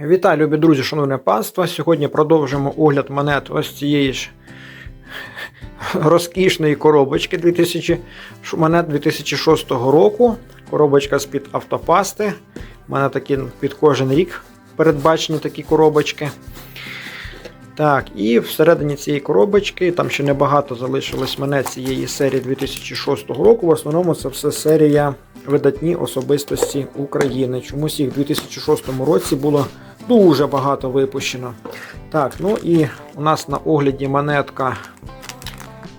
Вітаю, любі друзі, шановне панство. Сьогодні продовжимо огляд монет ось цієї ж розкішної коробочки 2000, монет 2006 року. Коробочка з-під автопасти. У мене такі під кожен рік передбачені такі коробочки. Так, і всередині цієї коробочки, там ще небагато залишилось монет цієї серії 2006 року. В основному це все серія видатні особистості України. Чомусь їх у 2006 році було дуже багато випущено. Так, ну і у нас на огляді монетка.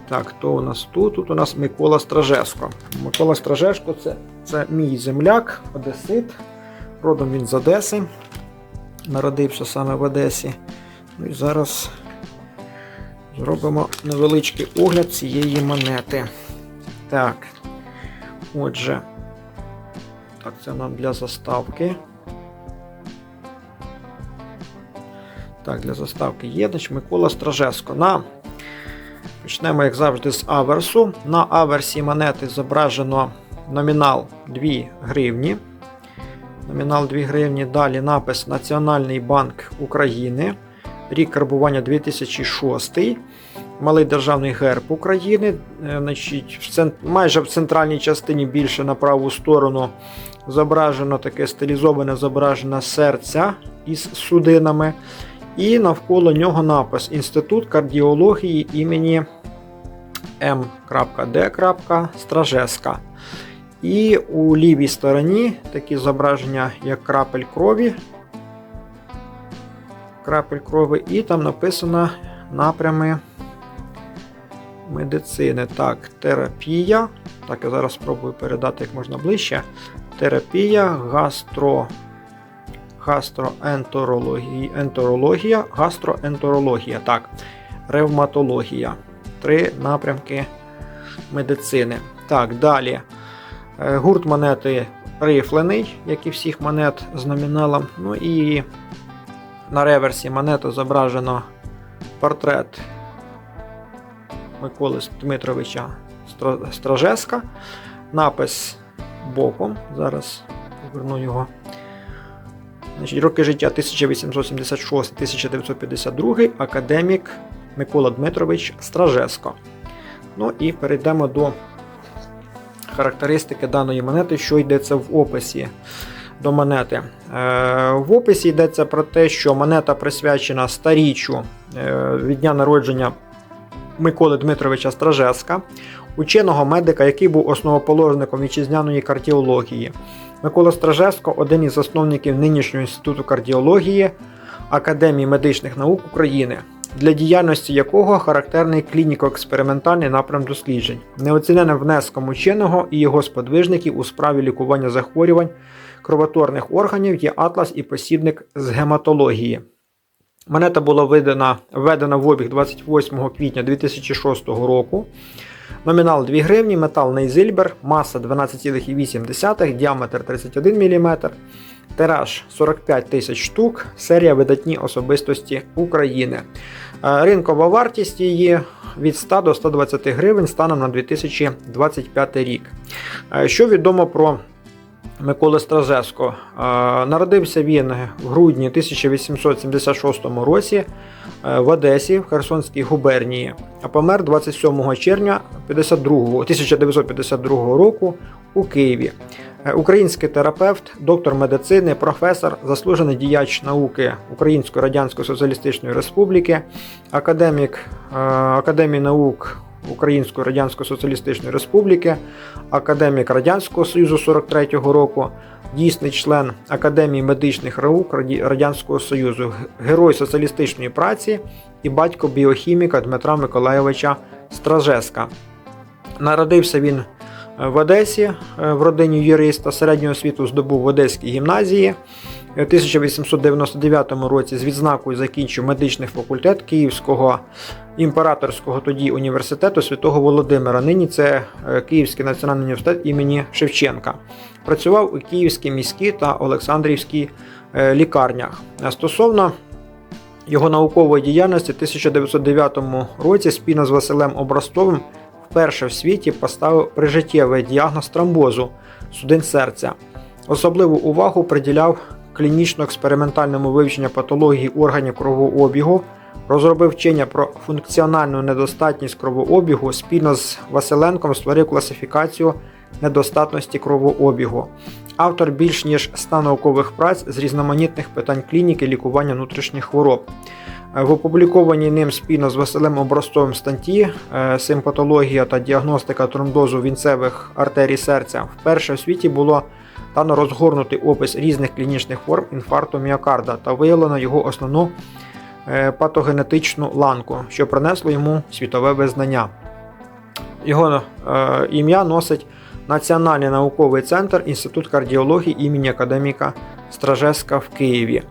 Так, хто у нас тут? Тут у нас Микола Стражеско. Микола Стражешко це, це мій земляк, одесит. Родом він з Одеси. Народився саме в Одесі. Ну і зараз зробимо невеличкий огляд цієї монети. Так. Отже. Так, це нам для заставки. Так, для заставки є. Значить, Микола Стражеско. На... Почнемо, як завжди, з аверсу. На аверсі монети зображено номінал 2 гривні. Номінал 2 гривні. Далі напис Національний банк України. Рік карбування 2006. Малий державний герб України. Е, Значить, в цен- майже в центральній частині більше на праву сторону зображено таке стилізоване зображення серця із судинами. І навколо нього напис Інститут кардіології імені М.Д. Стражеска. І у лівій стороні такі зображення, як крапель крові. Крапель крові, і там написано напрями медицини. Так, терапія. Так, я зараз спробую передати як можна ближче. Терапія, гастро, гастроентерологія, ентерологія, гастроентерологія. Так, ревматологія. Три напрямки медицини. Так, далі. Е, Гурт монети рифлений, як і всіх монет з номіналом. Ну і на реверсі монети зображено портрет Миколи Дмитровича Стражеска. Напис боком. Зараз поверну його. Значить, роки життя 1876-1952, академік Микола Дмитрович Стражеско. Ну і перейдемо до характеристики даної монети, що йдеться в описі до монети. Е, в описі йдеться про те, що монета присвячена старіччю е, від дня народження Миколи Дмитровича Стражеска, ученого медика, який був основоположником вітчизняної кардіології. Микола Стражеско один із засновників нинішнього інституту кардіології Академії медичних наук України, для діяльності якого характерний клініко-експериментальний напрям досліджень, неоціненим внеском ученого і його сподвижників у справі лікування захворювань кровотворних органів є атлас і посібник з гематології. Монета була видана, введена в обіг 28 квітня 2006 року. Номінал 2 гривні, метал Нейзильбер, маса 12,8, діаметр 31 мм, тираж 45 тисяч штук, серія видатні особистості України. Е, Ринкова вартість її від 100 до 120 гривень станом на 2025 рік. Е, Що відомо про Миколи Стражеско? Е, Народився він в грудні 1876 році е, в Одесі, в Херсонській губернії, а помер 27 червня 1952 року у Києві. Е, Український терапевт, доктор медицини, професор, заслужений діяч науки Української Радянської Соціалістичної Республіки, академік Академії наук Української Радянської Соціалістичної Республіки, академік Радянського Союзу 43-го року, дійсний член Академії медичних наук Радянського Союзу, герой соціалістичної праці і батько біохіміка Дмитра Миколайовича Стражеска. Народився він е, в Одесі е, в родині юриста середнього освіту здобув в Одеській гімназії. У 1899 році з відзнакою закінчив медичний факультет Київського імператорського тоді університету Святого Володимира. Нині це е, Київський національний університет імені Шевченка. Працював у Київській міській та Олександрівській е, лікарнях. Стосовно його наукової діяльності в 1909 році спільно з Василем Обрастовим вперше в світі поставив прижиттєвий діагноз тромбозу судин серця. Особливу увагу приділяв клінічно-експериментальному вивченню патології органів кровообігу, розробив вчення про функціональну недостатність кровообігу, спільно з Василенком створив класифікацію недостатності кровообігу. Автор більш ніж 100 наукових праць з різноманітних питань клініки лікування внутрішніх хвороб. В опублікованій ним спільно з Василем Образцовим статті е, «Симпатологія та діагностика тромбозу вінцевих артерій серця вперше в світі було дано розгорнутий опис різних клінічних форм інфаркту міокарда та виявлено його основну е, патогенетичну ланку, що принесло йому світове визнання. Його е, ім'я носить Національний науковий центр Інститут кардіології імені академіка Стражеска в Києві.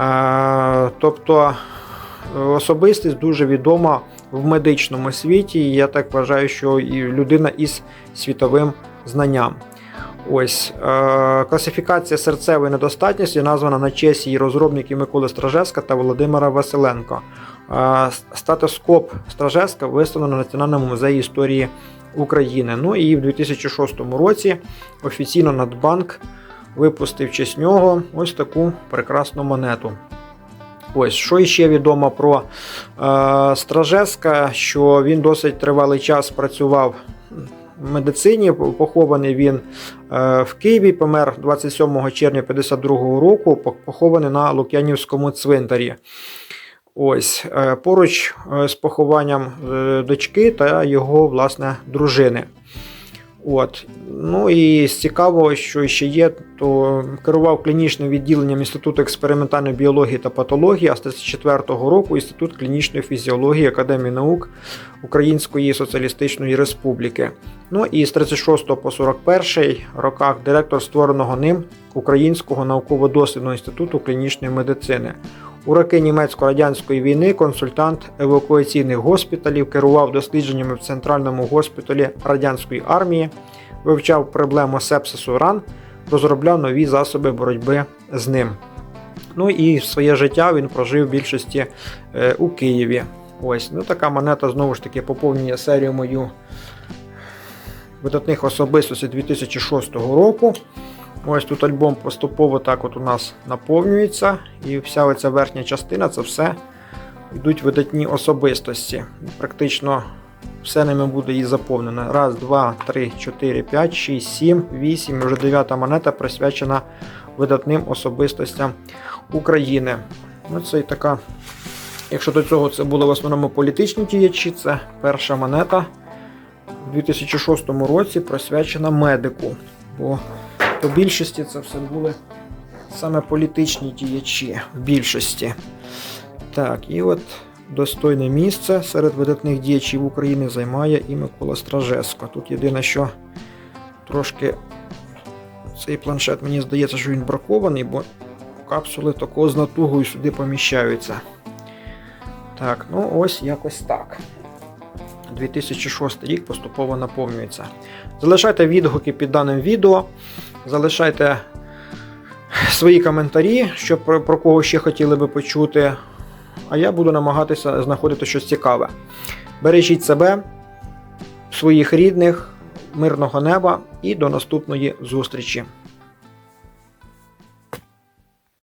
Е, тобто особистість дуже відома в медичному світі. і Я так вважаю, що і людина із світовим знанням. Ось е, класифікація серцевої недостатності названа на честь її розробників Миколи Стражеска та Володимира Василенко. Е, статоскоп Стражеска виставлено на Національному музеї історії України. Ну і в 2006 році офіційно Нацбанк випустив в честь нього ось таку прекрасну монету. Ось, що іще відомо про е, Стражеска, що він досить тривалий час працював медицині. Похований він е, в Києві, помер 27 червня 52 року, похований на Лук'янівському цвинтарі. Ось, е, поруч е, з похованням дочки та його власне дружини. От. Ну і цікавого, що ще є, то керував клінічним відділенням Інституту експериментальної біології та патології, а з 34-го року Інститут клінічної фізіології Академії наук Української Соціалістичної Республіки. Ну і з 36 по 41 роках директор створеного ним Українського науково-дослідного інституту клінічної медицини. У роки німецько-радянської війни консультант евакуаційних госпіталів керував дослідженнями в центральному госпіталі радянської армії, вивчав проблему сепсису ран, розробляв нові засоби боротьби з ним. Ну і своє життя він прожив в більшості е, у Києві. Ось, ну така монета знову ж таки поповнює серію мою видатних особистостей 2006 року. Ось тут альбом поступово так от у нас наповнюється, і вся оця верхня частина це все йдуть видатні особистості. Практично все ними буде і заповнено. Раз, два, три, чотири, п'ять, шість, сім, вісім. Вже дев'ята монета присвячена видатним особистостям України. Ну, це і така. Якщо до цього це були в основному політичні діячі, це перша монета у 2006 році присвячена медику. Бо по більшості це все були саме політичні діячі в більшості. Так, і от достойне місце серед видатних діячів України займає і Микола Стражеско. Тут єдине, що трошки цей планшет, мені здається, що він бракований, бо капсули такого з натугою сюди поміщаються. Так, ну ось якось так. 2006 рік поступово наповнюється. Залишайте відгуки під даним відео, залишайте свої коментарі, що про, про кого ще хотіли би почути. А я буду намагатися знаходити щось цікаве. Бережіть себе, своїх рідних, мирного неба і до наступної зустрічі!